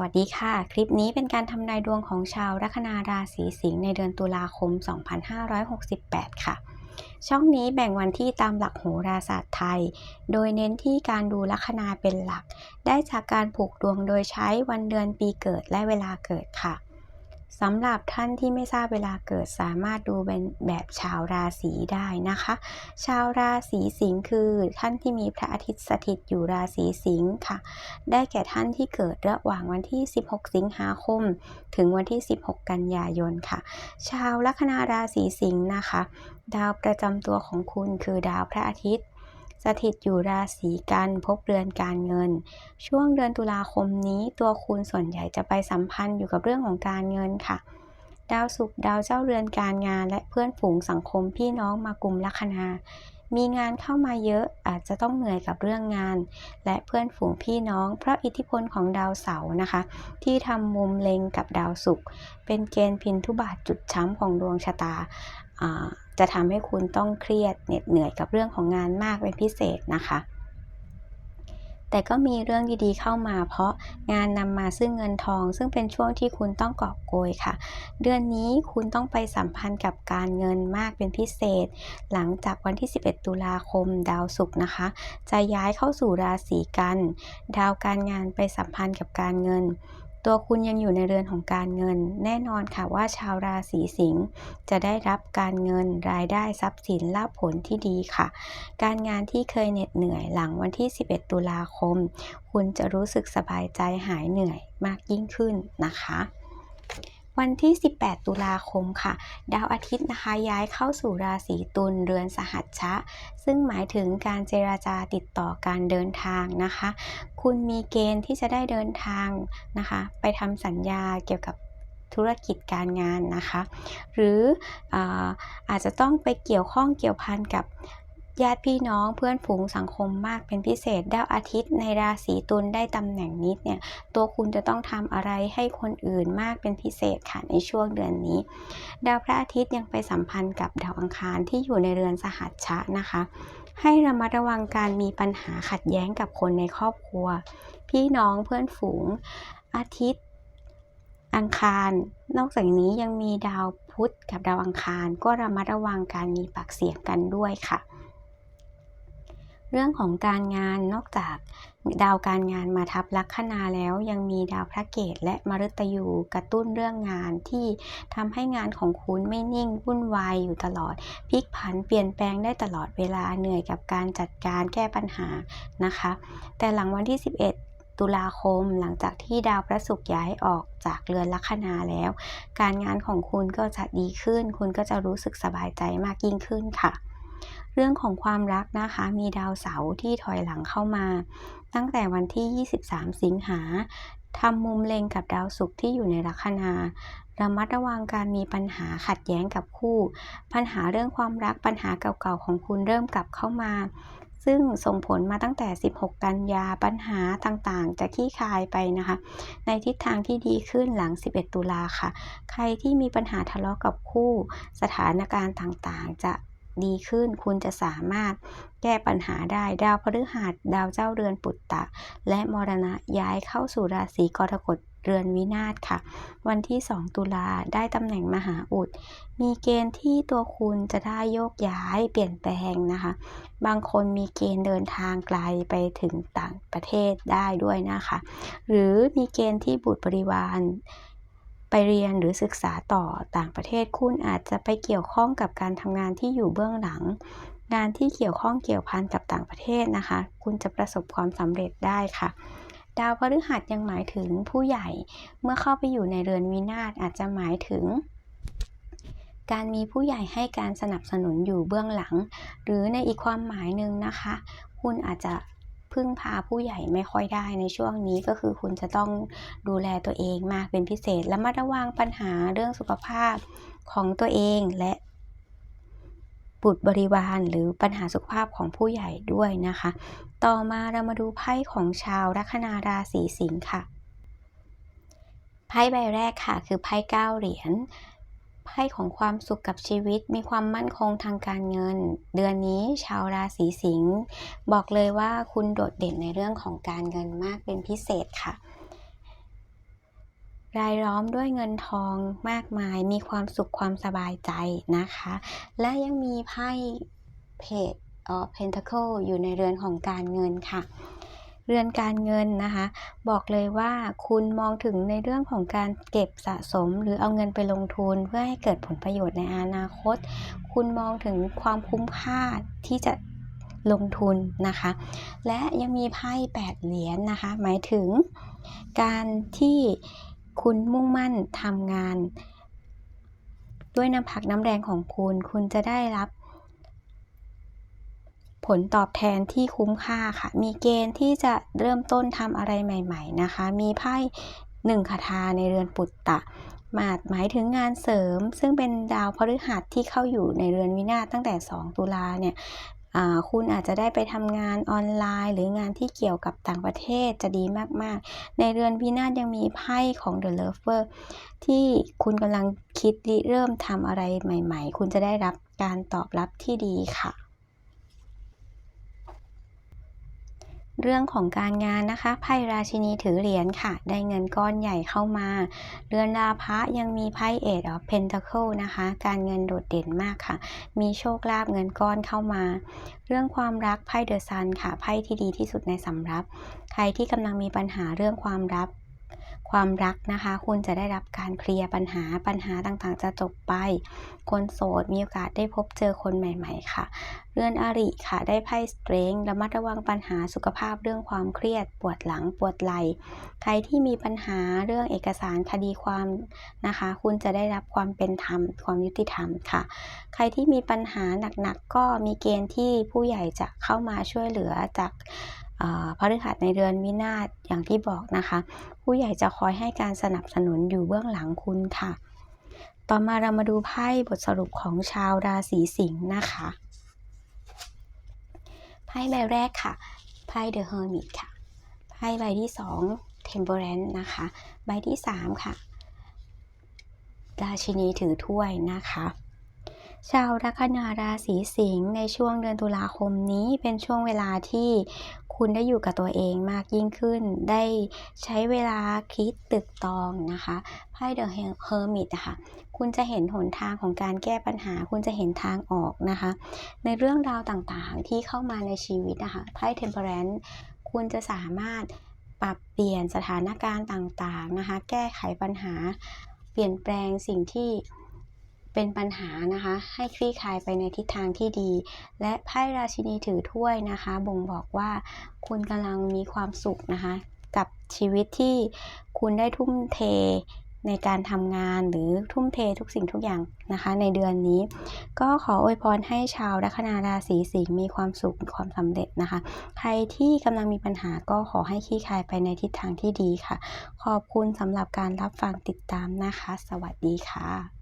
วัสดีค่ะ คลิปนี้เป็นการทำนายดวงของชาวลัคนาราศีสิงห์ในเดือนตุลาคม 2568 ค่ะ ช่องนี้แบ่งวันที่ตามหลักโหราศาสตร์ไทย โดยเน้นที่การดูลัคนาเป็นหลัก ได้จากการผูกดวงโดยใช้วันเดือนปีเกิดและเวลาเกิดค่ะ สำหรับท่านที่ไม่ทราบเวลาเกิดสามารถดูเป็นแบบชาวราศีได้นะคะ ชาวราศีสิงห์คือท่านที่มีพระอาทิตย์สถิตอยู่ราศีสิงห์ค่ะ ได้แก่ท่านที่เกิดระหว่างวันที่ 16 สิงหาคม ถึงวันที่ 16 กันยายนค่ะ ชาวลัคนาราศีสิงห์นะคะ ดาวประจำตัวของคุณคือดาวพระอาทิตย์ สถิตอยู่ราศีกันพบเรือนการเงิน ช่วงเดือนตุลาคมนี้ตัวคุณส่วนใหญ่จะไปสัมพันธ์อยู่กับเรื่องของการเงินค่ะ ดาวศุกร์ดาวเจ้าเรือนการงาน และเพื่อนฝูงสังคมพี่น้องมากลุ่มลัคนามีงานเข้ามาเยอะอาจจะต้องเหนื่อยกับเรื่องงาน และเพื่อนฝูงพี่น้อง เพราะอิทธิพลของดาวเสาร์นะคะ ที่ทำมุมเล็งกับดาวศุกร์เป็นเกณฑ์พินทุบาทจุดช้ำของดวงชะตาอ่า จะทำให้คุณต้องเครียดเหน็ดเหนื่อยกับเรื่องของงานมากเป็นพิเศษนะคะ แต่ก็มีเรื่องดีๆเข้ามา เพราะงานนำมาซึ่งเงินทอง ซึ่งเป็นช่วงที่คุณต้องกอบโกยค่ะ เดือนนี้คุณต้องไปสัมพันธ์กับการเงินมากเป็นพิเศษ หลังจากวันที่ 11 ตุลาคมดาวศุกร์นะคะ จะย้ายเข้าสู่ราศีกัน ดาวการงานไปสัมพันธ์กับการเงิน ตัวคุณยังอยู่ในเรือนของการเงิน แน่นอนค่ะว่าชาวราศีสิงห์จะได้รับการเงินรายได้ทรัพย์สินลาภผลที่ดีค่ะ การงานที่เคยเหน็ดเหนื่อยหลังวันที่ 11 ตุลาคม คุณจะรู้สึกสบายใจหายเหนื่อยมากยิ่งขึ้นนะคะ วันที่ 18 ตุลาคมค่ะ ดาวอาทิตย์นะคะย้ายเข้าสู่ราศีตุลเรือนสหัชชะ ซึ่งหมายถึงการเจราจาติดต่อการเดินทางนะคะ คุณมีเกณฑ์ที่จะได้เดินทางนะคะ ไปทำสัญญาเกี่ยวกับธุรกิจการงานนะคะ หรืออาอาจจะต้องไปเกี่ยวข้องเกี่ยวพันกับ ญาติพี่น้องเพื่อนฝูงสังคมมากเป็นพิเศษดาวอาทิตย์ในราศีตุลได้ตำแหน่งนิดเนี่ยตัวคุณจะต้องทำอะไรให้คนอื่นมากเป็นพิเศษค่ะในช่วงเดือนนี้ ดาวพระอาทิตย์ยังไปสัมพันธ์กับดาวอังคารที่อยู่ในเรือนสหัชชะนะคะ ให้ระมัดระวังการมีปัญหาขัดแย้งกับคนในครอบครัว พี่น้องเพื่อนฝูงอาทิตย์อังคาร นอกจากนี้ยังมีดาวพุธกับดาวอังคาร ก็ระมัดระวังการมีปากเสียงกันด้วยค่ะ เรื่องของการงานนอกจากดาวการงานมาทับลัคนาแล้วยังมีดาวพระเกตและมฤตยูกระตุ้นเรื่องงานที่ทำให้งานของคุณไม่นิ่งวุ่นวายอยู่ตลอดพลิกผันเปลี่ยนแปลงได้ตลอดเวลาเหนื่อยกับการจัดการแก้ปัญหานะคะ แต่หลังวันที่ 11ตุลาคมหลังจากที่ดาวพระศุกร์ย้ายออกจากเรือนลัคนาแล้ว การงานของคุณก็จะดีขึ้น คุณก็จะรู้สึกสบายใจมากยิ่งขึ้นค่ะ เรื่องของความรักนะคะ มีดาวเสาร์ที่ถอยหลังเข้ามา ตั้งแต่วันที่ 23 สิงหาทำมุมเล็งกับดาวศุกร์ที่อยู่ในลัคนาระมัดระวังการมีปัญหาขัดแย้งกับคู่ ปัญหาเรื่องความรักปัญหาเก่าๆของคุณเริ่มกลับเข้ามา ซึ่งส่งผลมาตั้งแต่ 16 กันยาปัญหาต่างๆ จะขี้คายไปนะคะ ในทิศทางที่ดีขึ้นหลัง 11 ตุลาค่ะ ใครที่มีปัญหาทะเลาะกับคู่ สถานการณ์ต่างๆ จะ ดีขึ้น คุณจะสามารถแก้ปัญหาได้ดาวพฤหัสดาวเจ้าเรือนปุตตะ และมรณะย้ายเข้าสู่ราศีกรกฎเรือนวินาศค่ะ วันที่ 2 ตุลาได้ตำแหน่งมหาอุด มีเกณฑ์ที่ตัวคุณจะได้โยกย้ายเปลี่ยนแปลงนะคะ บางคนมีเกณฑ์เดินทางไกลไปถึงต่างประเทศได้ด้วยนะคะ หรือมีเกณฑ์ที่บุตรบริวาร ไปเรียนหรือศึกษาต่อต่างประเทศคุณอาจจะไปเกี่ยวข้องกับการทำงานที่อยู่เบื้องหลัง งานที่เกี่ยวข้องเกี่ยวพันกับต่างประเทศนะคะ คุณจะประสบความสำเร็จได้ค่ะ ดาวพฤหัสยังหมายถึงผู้ใหญ่ เมื่อเข้าไปอยู่ในเรือนวินาศอาจจะหมายถึงการมีผู้ใหญ่ให้การสนับสนุนอยู่เบื้องหลัง หรือในอีกความหมายหนึ่งนะคะ คุณอาจจะ พึ่งพาผู้ใหญ่ไม่ค่อยได้ในช่วงนี้ก็คือคุณจะต้องดูแลตัวเองมากเป็นพิเศษและมาระวังปัญหาเรื่องสุขภาพของตัวเองและบุตรบริวารหรือปัญหาสุขภาพของผู้ใหญ่ด้วยนะคะ ต่อมาเรามาดูไพ่ของชาวลัคนาราศีสิงค์ค่ะ ไพ่ใบแรกค่ะ คือไพ่เก้าเหรียญ ไพ่ของความสุขกับชีวิตมีความมั่นคงทางการเงิน เดือนนี้ชาวราศีสิงห์บอกเลยว่าคุณโดดเด่นในเรื่องของการเงินมากเป็นพิเศษค่ะ รายล้อมด้วยเงินทองมากมาย มีความสุขความสบายใจนะคะ และยังมีไพ่เพจเอ่อ Pentacle อยู่ในเรือนของการเงินค่ะ เรือนการเงินนะคะ บอกเลยว่าคุณมองถึงในเรื่องของการเก็บสะสม หรือเอาเงินไปลงทุนเพื่อให้เกิดผลประโยชน์ในอนาคต คุณมองถึงความคุ้มค่าที่จะลงทุนนะคะ และยังมีไพ่แปดเหรียญนะคะ หมายถึงการที่คุณมุ่งมั่นทำงาน ด้วยน้ำพักน้ำแรงของคุณ คุณจะได้รับ ผลตอบแทนที่คุ้มค่าค่ะ มีเกณฑ์ที่จะเริ่มต้นทำอะไรใหม่ ๆ นะคะ มีไพ่หนึ่งคาถาในเรือนปุตตะหมายหมายถึงงานเสริม ซึ่งเป็นดาวพฤหัสที่เข้าอยู่ในเรือนวินาศตั้งแต่ 2 ตุลาเนี่ยคุณอาจจะได้ไปทำงานออนไลน์ หรืองานที่เกี่ยวกับต่างประเทศจะดีมาก ๆ ในเรือนวินาศยังมีไพ่ของ The Lover ที่คุณกำลังคิดริเริ่มทำอะไรใหม่ ๆ คุณจะได้รับการตอบรับที่ดีค่ะ เรื่องของการงานนะคะ ไพ่ราชินีถือเหรียญค่ะ ได้เงินก้อนใหญ่เข้ามา เรือนราพะยังมีไพ่เอดออฟเพนทาเคิลนะคะ การเงินโดดเด่นมากค่ะ มีโชคลาภเงินก้อนเข้ามา เรื่องความรักไพ่เดอะซันค่ะ ไพ่ที่ดีที่สุดในสำรับ ใครที่กำลังมีปัญหาเรื่องความรัก ความรักนะคะ คุณจะได้รับการเคลียร์ปัญหาปัญหาต่างๆ จะจบไป คนโสดมีโอกาสได้พบเจอคนใหม่ ๆ ค่ะ เรือนอริค่ะ ได้ไพ่สเตรงระมัดระวังปัญหาสุขภาพเรื่องความเครียด ปวดหลังปวดไหล่ใครที่มีปัญหาเรื่องเอกสารคดีความนะคะ คุณจะได้รับความเป็นธรรมความยุติธรรมค่ะ ใครที่มีปัญหาหนักๆก็มีเกณฑ์ที่ผู้ใหญ่จะเข้ามาช่วยเหลือจาก พฤหัสในเดือนวินาศอย่างที่บอกนะคะ ผู้ใหญ่จะคอยให้การสนับสนุนอยู่เบื้องหลังคุณค่ะ ต่อมาเรามาดูไพ่บทสรุปของชาวราศีสิงห์นะคะไพ่ใบแรกค่ะไพ่ The Hermit ค่ะไพ่ใบที่สอง Temperance นะคะ ใบที่สามค่ะราชินีถือถ้วยนะคะ ชาวลัคนาราศีสิงห์ในช่วงเดือนตุลาคมนี้เป็นช่วงเวลาที่คุณได้อยู่กับตัวเองมากยิ่งขึ้น ได้ใช้เวลาคิดตึกตองนะคะไพ่เดอะเฮอร์มิตนะคะคุณจะเห็นหนทางของการแก้ปัญหา คุณจะเห็นทางออกนะคะ ในเรื่องราวต่างๆที่เข้ามาในชีวิตนะคะไพ่เทมเพอเรนซ์คุณจะสามารถปรับเปลี่ยนสถานการณ์ต่างๆนะคะ แก้ไขปัญหา เปลี่ยนแปลงสิ่งที่ เป็นปัญหานะคะ ให้คลี่คลายไปในทิศทางที่ดี และไพ่ราชินีถือถ้วยนะคะ บ่งบอกว่าคุณกำลังมีความสุขนะคะ กับชีวิตที่คุณได้ทุ่มเทในการทำงานหรือทุ่มเททุกสิ่งทุกอย่างนะคะ ในเดือนนี้ ก็ขออวยพรให้ชาวลัคนาราศีสิงห์มีความสุขมีความสำเร็จนะคะ ใครที่กำลังมีปัญหาก็ขอให้คลี่คลายไปในทิศทางที่ดีค่ะ ขอบคุณสำหรับการรับฟังติดตามนะคะ สวัสดีค่ะ